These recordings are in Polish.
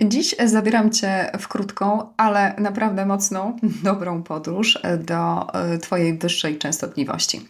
Dziś zabieram Cię w krótką, ale naprawdę mocną, dobrą podróż do e, Twojej wyższej częstotliwości.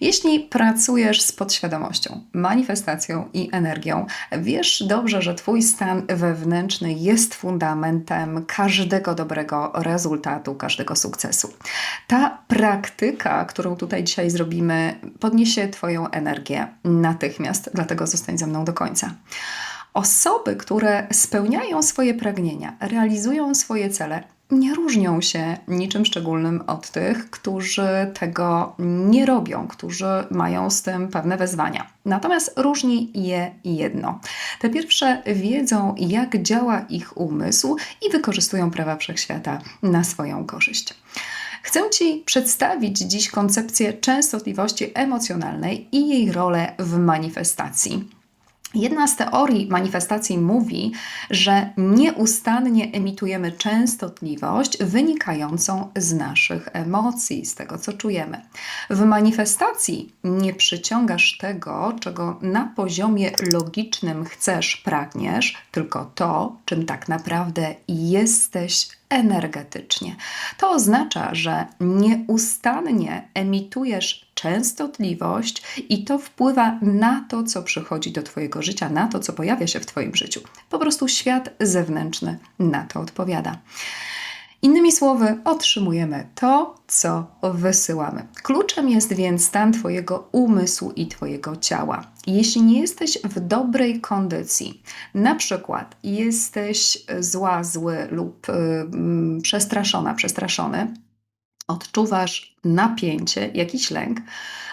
Jeśli pracujesz z podświadomością, manifestacją i energią, wiesz dobrze, że Twój stan wewnętrzny jest fundamentem każdego dobrego rezultatu, każdego sukcesu. Ta praktyka, którą tutaj dzisiaj zrobimy, podniesie Twoją energię natychmiast, dlatego zostań ze mną do końca. Osoby, które spełniają swoje pragnienia, realizują swoje cele, nie różnią się niczym szczególnym od tych, którzy tego nie robią, którzy mają z tym pewne wezwania. Natomiast różni je jedno. Te pierwsze wiedzą, jak działa ich umysł i wykorzystują prawa wszechświata na swoją korzyść. Chcę Ci przedstawić dziś koncepcję częstotliwości emocjonalnej i jej rolę w manifestacji. Jedna z teorii manifestacji mówi, że nieustannie emitujemy częstotliwość wynikającą z naszych emocji, z tego co czujemy. W manifestacji nie przyciągasz tego, czego na poziomie logicznym chcesz, pragniesz, tylko to, czym tak naprawdę jesteś energetycznie. To oznacza, że nieustannie emitujesz częstotliwość i to wpływa na to, co przychodzi do Twojego życia, na to, co pojawia się w Twoim życiu. Po prostu świat zewnętrzny na to odpowiada. Innymi słowy, otrzymujemy to, co wysyłamy. Kluczem jest więc stan Twojego umysłu i Twojego ciała. Jeśli nie jesteś w dobrej kondycji, na przykład jesteś zła, zły lub yy, przestraszona, przestraszony, odczuwasz napięcie, jakiś lęk,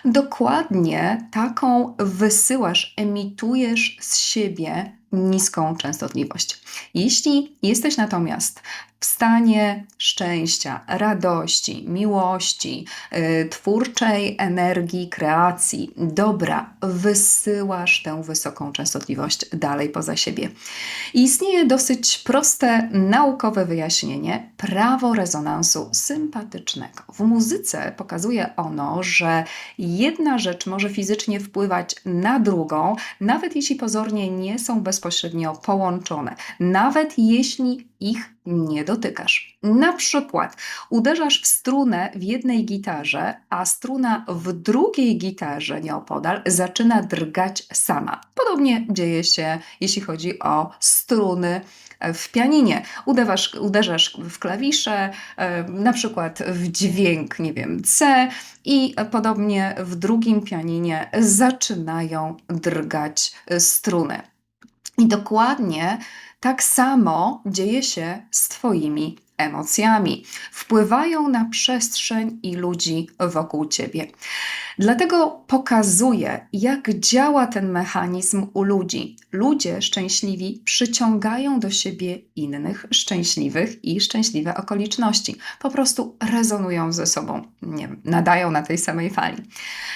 dokładnie taką wysyłasz, emitujesz z siebie niską częstotliwość. Jeśli jesteś natomiast w stanie szczęścia, radości, miłości, yy, twórczej energii, kreacji, dobra, wysyłasz tę wysoką częstotliwość dalej poza siebie. I istnieje dosyć proste naukowe wyjaśnienie prawo rezonansu sympatycznego. W muzyce pokazuje ono, że jedna rzecz może fizycznie wpływać na drugą, nawet jeśli pozornie nie są bezpośrednio połączone, nawet jeśli ich nie dotykasz. Na przykład uderzasz w strunę w jednej gitarze, a struna w drugiej gitarze nieopodal zaczyna drgać sama. Podobnie dzieje się, jeśli chodzi o struny w pianinie. Uderzasz, uderzasz w klawisze, e, na przykład w dźwięk, nie wiem, C i podobnie w drugim pianinie zaczynają drgać struny. I dokładnie tak samo dzieje się z Twoimi emocjami. Wpływają na przestrzeń i ludzi wokół Ciebie. Dlatego pokazuję, jak działa ten mechanizm u ludzi. Ludzie szczęśliwi przyciągają do siebie innych szczęśliwych i szczęśliwe okoliczności. Po prostu rezonują ze sobą, nie wiem, nadają na tej samej fali.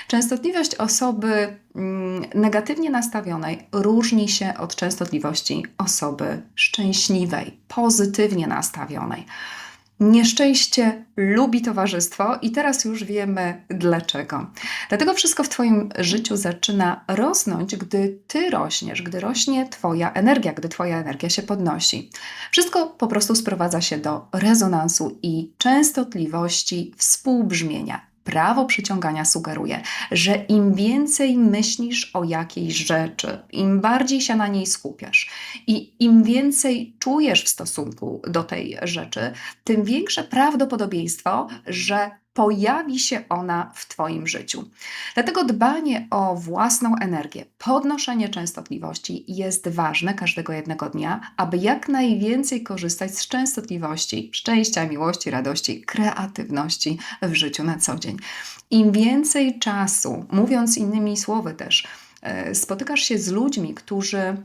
Częstotliwość osoby mm, negatywnie nastawionej różni się od częstotliwości osoby szczęśliwej, pozytywnie nastawionej. Nieszczęście lubi towarzystwo i teraz już wiemy dlaczego. Dlatego wszystko w Twoim życiu zaczyna rosnąć, gdy Ty rośniesz, gdy rośnie Twoja energia, gdy Twoja energia się podnosi. Wszystko po prostu sprowadza się do rezonansu i częstotliwości współbrzmienia. Prawo przyciągania sugeruje, że im więcej myślisz o jakiejś rzeczy, im bardziej się na niej skupiasz i im więcej czujesz w stosunku do tej rzeczy, tym większe prawdopodobieństwo, że pojawi się ona w Twoim życiu. Dlatego dbanie o własną energię, podnoszenie częstotliwości jest ważne każdego jednego dnia, aby jak najwięcej korzystać z częstotliwości szczęścia, miłości, radości, kreatywności w życiu na co dzień. Im więcej czasu, mówiąc innymi słowy też, e, spotykasz się z ludźmi, którzy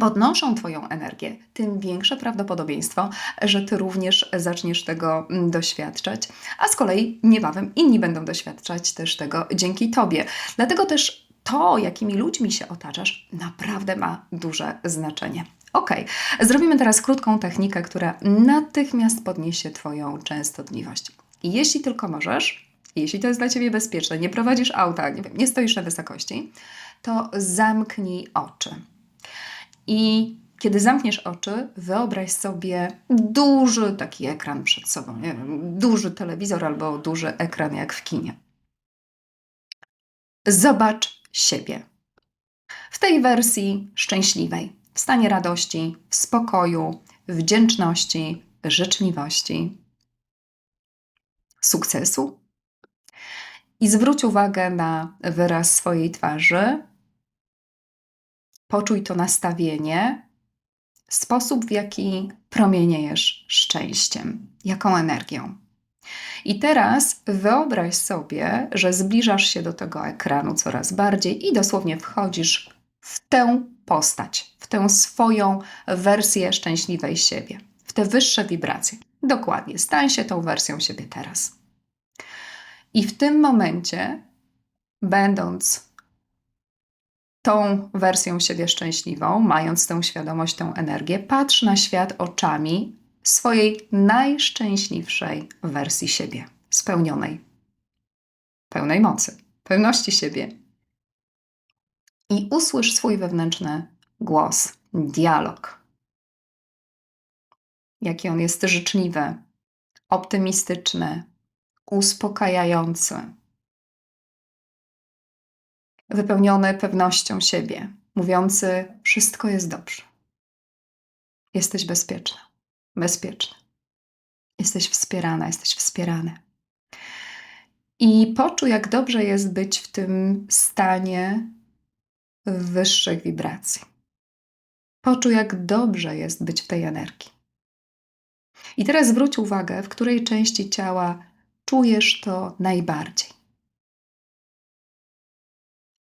podnoszą Twoją energię, tym większe prawdopodobieństwo, że Ty również zaczniesz tego mm, doświadczać, a z kolei niebawem inni będą doświadczać też tego dzięki Tobie. Dlatego też to, jakimi ludźmi się otaczasz, naprawdę ma duże znaczenie. Ok, zrobimy teraz krótką technikę, która natychmiast podniesie Twoją częstotliwość. Jeśli tylko możesz, jeśli to jest dla Ciebie bezpieczne, nie prowadzisz auta, nie, wiem, nie stoisz na wysokości, to zamknij oczy. I Kiedy zamkniesz oczy, wyobraź sobie duży taki ekran przed sobą, nie wiem, duży telewizor albo duży ekran jak w kinie. Zobacz siebie. W tej wersji szczęśliwej, w stanie radości, w spokoju, wdzięczności, życzliwości, sukcesu. I zwróć uwagę na wyraz swojej twarzy. Poczuj to nastawienie, sposób, w jaki promieniejesz szczęściem, jaką energią. I teraz wyobraź sobie, że zbliżasz się do tego ekranu coraz bardziej i dosłownie wchodzisz w tę postać, w tę swoją wersję szczęśliwej siebie, w te wyższe wibracje. Dokładnie, stań się tą wersją siebie teraz. I w tym momencie, będąc tą wersją siebie szczęśliwą, mając tę świadomość, tę energię, patrz na świat oczami swojej najszczęśliwszej wersji siebie, spełnionej, pełnej mocy, pełności siebie. I usłysz swój wewnętrzny głos, dialog. Jaki on jest życzliwy, optymistyczny, uspokajający, wypełniony pewnością siebie, mówiący: Wszystko jest dobrze. Jesteś bezpieczna, bezpieczny. Jesteś wspierana, jesteś wspierany. I poczuj, jak dobrze jest być w tym stanie wyższych wibracji. Poczuj, jak dobrze jest być w tej energii. I teraz zwróć uwagę, w której części ciała czujesz to najbardziej.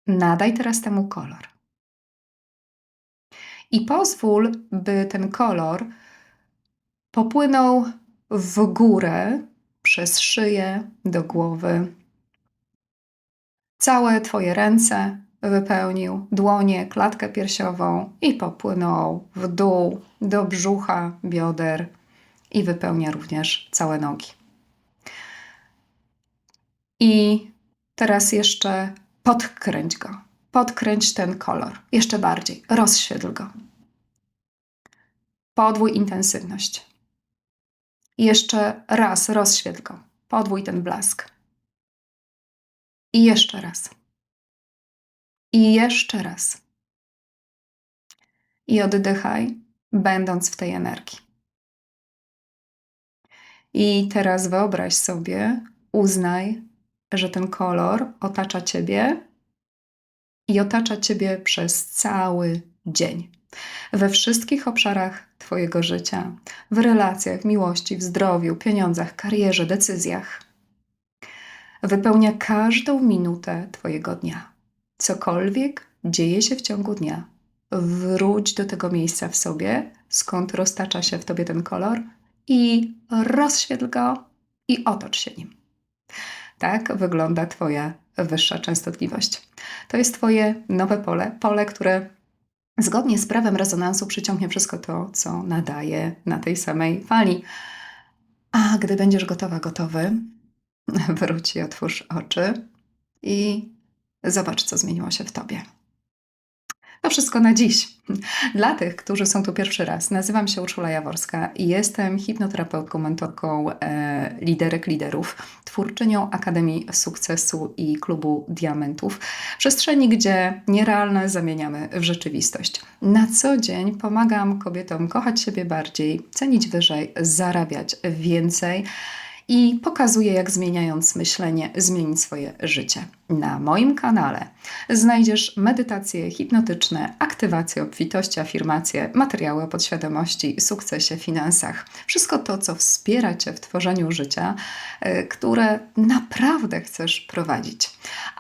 Nadaj teraz temu kolor. I pozwól, by ten kolor popłynął w górę przez szyję do głowy. Całe Twoje ręce wypełnił, dłonie, klatkę piersiową i popłynął w dół do brzucha, bioder i wypełnia również całe nogi. I teraz jeszcze podkręć go. Podkręć ten kolor jeszcze bardziej, rozświetl go. Podwój intensywność. Jeszcze raz rozświetl go. Podwój ten blask. I jeszcze raz. I jeszcze raz. I oddychaj, będąc w tej energii. I teraz wyobraź sobie, uznaj, że ten kolor otacza ciebie i otacza ciebie przez cały dzień. We wszystkich obszarach Twojego życia, w relacjach, miłości, w zdrowiu, pieniądzach, karierze, decyzjach. Wypełnia każdą minutę Twojego dnia. Cokolwiek dzieje się w ciągu dnia, wróć do tego miejsca w sobie, skąd roztacza się w Tobie ten kolor i rozświetl go i otocz się nim. Tak wygląda Twoja wyższa częstotliwość. To jest Twoje nowe pole, pole, które zgodnie z prawem rezonansu przyciągnie wszystko to, co nadaje na tej samej fali. A gdy będziesz gotowa, gotowy, wróć i otwórz oczy i zobacz, co zmieniło się w Tobie. To wszystko na dziś. Dla tych, którzy są tu pierwszy raz, nazywam się Urszula Jaworska i jestem hipnoterapeutką, mentorką e, liderek liderów, twórczynią Akademii Sukcesu i Klubu Diamentów, przestrzeni, gdzie nierealne zamieniamy w rzeczywistość. Na co dzień pomagam kobietom kochać siebie bardziej, cenić wyżej, zarabiać więcej i pokazuję, jak zmieniając myślenie, zmienić swoje życie. Na moim kanale znajdziesz medytacje hipnotyczne, aktywacje obfitości, afirmacje, materiały o podświadomości, sukcesie, finansach. Wszystko to, co wspiera Cię w tworzeniu życia, e, które naprawdę chcesz prowadzić.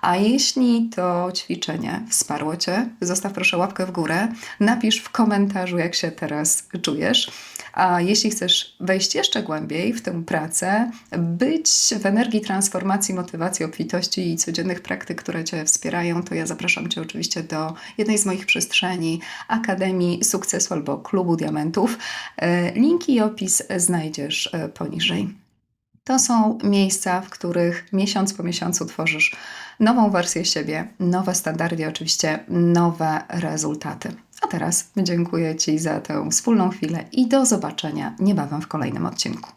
A jeśli to ćwiczenie wsparło Cię, zostaw proszę łapkę w górę, napisz w komentarzu, jak się teraz czujesz. A jeśli chcesz wejść jeszcze głębiej w tę pracę, być w energii transformacji, motywacji, obfitości i codziennych praktyk, które Cię wspierają, to ja zapraszam Cię oczywiście do jednej z moich przestrzeni Akademii Sukcesu albo Klubu Diamentów. E, linki i opis znajdziesz e, poniżej. To są miejsca, w których miesiąc po miesiącu tworzysz nową wersję siebie, nowe standardy, oczywiście nowe rezultaty. A teraz dziękuję Ci za tę wspólną chwilę i do zobaczenia niebawem w kolejnym odcinku.